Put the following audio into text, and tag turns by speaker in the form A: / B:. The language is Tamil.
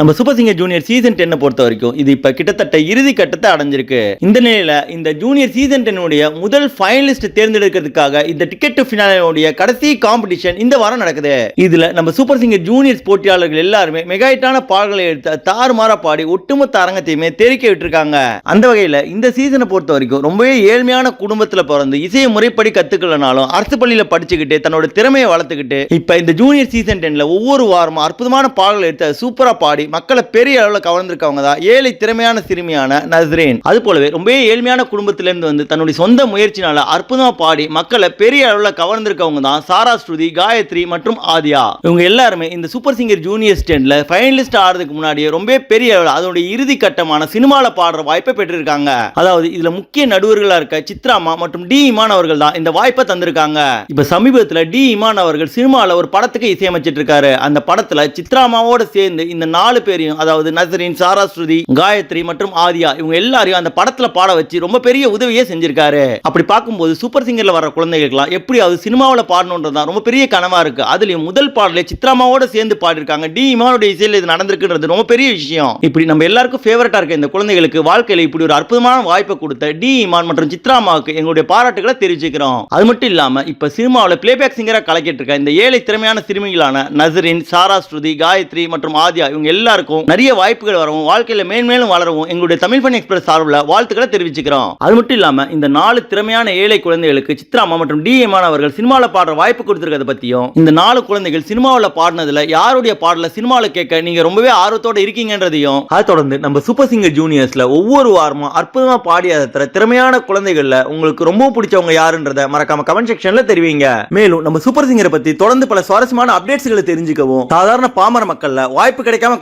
A: நம்ம சூப்பர் சிங்கர் ஜூனியர் சீசன் டென்னை பொறுத்த வரைக்கும் இது இப்போ கிட்டத்தட்ட இறுதி கட்டத்தை அடைஞ்சிருக்கு. இந்த நிலையில் இந்த ஜூனியர் சீசன் டென்னுடைய முதல் ஃபைனலிஸ்ட் தேர்ந்தெடுக்கிறதுக்காக இந்த டிக்கெட் ஃபினாலுடைய கடைசி காம்படிஷன் இந்த வாரம் நடக்குது. இதில் நம்ம சூப்பர் சிங்கர் ஜூனியர்ஸ் போட்டியாளர்கள் எல்லாருமே மெகாயிட்டான பாடல்களை எடுத்து தாறுமாறா பாடி ஒட்டுமொத்த அரங்கத்தையுமே தெரிக்க விட்டுருக்காங்க. அந்த வகையில் இந்த சீசனை பொறுத்த வரைக்கும் ரொம்பவே ஏழ்மையான குடும்பத்தில் பிறந்து இசையை முறைப்படி கற்றுக்கலனாலும் அரசு பள்ளியில் படிச்சுக்கிட்டு தன்னோட திறமையை வளர்த்துக்கிட்டு இப்போ இந்த ஜூனியர் சீசன் டென்னில் ஒவ்வொரு வாரமும் அற்புதமான பாடல்கள் எடுத்து அதை பாடி மக்களை பெரிய அளவில் கவர்ந்திருக்கவங்க தான். ஏழை திறமையான சிறுமியான நஸ்ரேன். அது போலவே ரொம்பவே ஏழ்மையான குடும்பத்திலேருந்து வந்து தன்னுடைய சொந்த முயற்சினால அற்புதமாக பாடி மக்களை பெரிய அளவில் கவர்ந்திருக்கவங்க தான் சாரா ஸ்ருதி காயத்ரி மற்றும் ஆதியா. இவங்க எல்லாருமே இந்த சூப்பர் சிங்கர் ஜூனியர் ஸ்டேண்டில் ஃபைனலிஸ்ட் ஆடுறதுக்கு முன்னாடியே ரொம்ப பெரிய அளவில் அதனுடைய இறுதி கட்டமான சினிமாவில் பாடுற வாய்ப்பை பெற்றிருக்காங்க. அதாவது இதுல முக்கிய நடுவர்களா இருக்க சித்ராமா மற்றும் டி இமான் அவர்கள் தான் இந்த வாய்ப்பை தந்திருக்காங்க. இப்ப சமீபத்தில் டி இமான் அவர்கள் சினிமாவில் ஒரு படத்துக்கு இசையமைச்சிட்டு இருக்காரு. அந்த படத்துல சித்ராமாவோட சேர்ந்து இந்த நாலு பேரையும் அதாவது நசரின் சாராஸ்ருதி காயத்ரி மற்றும் ஆதியா இவங்க எல்லாரையும் அந்த படத்துல பாட வச்சு ரொம்ப பெரிய உதவியே செஞ்சிருக்காரு. அப்படி பார்க்கும்போது சூப்பர் சிங்கர்ல வர குழந்தைகளுக்குலாம் எப்படியாவது சினிமாவில் பாடணுன்றது தான் ரொம்ப பெரிய கனவா இருக்கு. அதுலயும் முதல் பாடலே சித்ராமாவோட சேர்ந்து பாடிருக்காங்க டி இமானுடைய இசையில் இது நடந்திருக்குன்றது ரொம்ப பெரிய விஷயம். இப்படி நம்ம எல்லாருக்கும் ஃபேவரட்டா இருக்க இந்த குழந்தைகளுக்கு வாழ்க்கையில இப்படி ஒரு அற்புதமான வாய்ப்பை கொடுத்த டி இமான் மற்றும் சித்ராமாவுக்கு எங்களுடைய பாராட்டுகளை தெரிவிச்சுக்கிறோம். அது மட்டும் இல்லாம இப்ப சினிமாவில் பிளேபேக் சிங்கரா கலக்கிட்டு இருக்க இந்த ஏழை திறமையான சிறுமிகளான நசரின் சாராஸ்ருதி காயத்ரி மற்றும் ஆதியா இவங்க எல்லாருக்கும் நிறைய வாய்ப்புகள் வரவும் வாழ்க்கையில மேன்மேலும் வளரவும் எங்களுடைய தமிழ் பண்ணி எக்ஸ்பிரஸ் சார்பில் வாழ்த்துக்களை தெரிவிச்சுக்கிறோம். அது மட்டும் இல்லாம இந்த நாலு திறமையான ஏழை குழந்தைகளுக்கு சித்ராமா மற்றும் டி எமான் அவர்கள் சினிமாவில் பாடுற வாய்ப்பு கொடுத்திருக்கிறத பத்தியும் இந்த நாலு குழந்தைகள் சினிமாவில் பாடினதுல யாருடைய பாடல சினிமாவில் கேட்க நீங்க ரொம்பவே ஆர்வத்தோட இருக்கீங்கன்றதையும் அதை தொடர்ந்து நம்ம சூப்பர் சிங்கர் ஜூனியர்ஸ்ல ஒவ்வொரு வாரமும் அற்புதமா பாடி திறமையான குழந்தைகள்ல உங்களுக்கு ரொம்ப பிடிச்சவங்க யாருன்றத மறக்காம கமெண்ட் செக்ஷன்ல தெரிவிங்க. மேலும் நம்ம சூப்பர் சிங்கரை பத்தி தொடர்ந்து பல சுவாரஸ்யமான அப்டேட்ஸ்களை தெரிஞ்சுக்கவும் சாதாரண பாமர மக்கள்ல வாய்ப்பு கிடைக்காம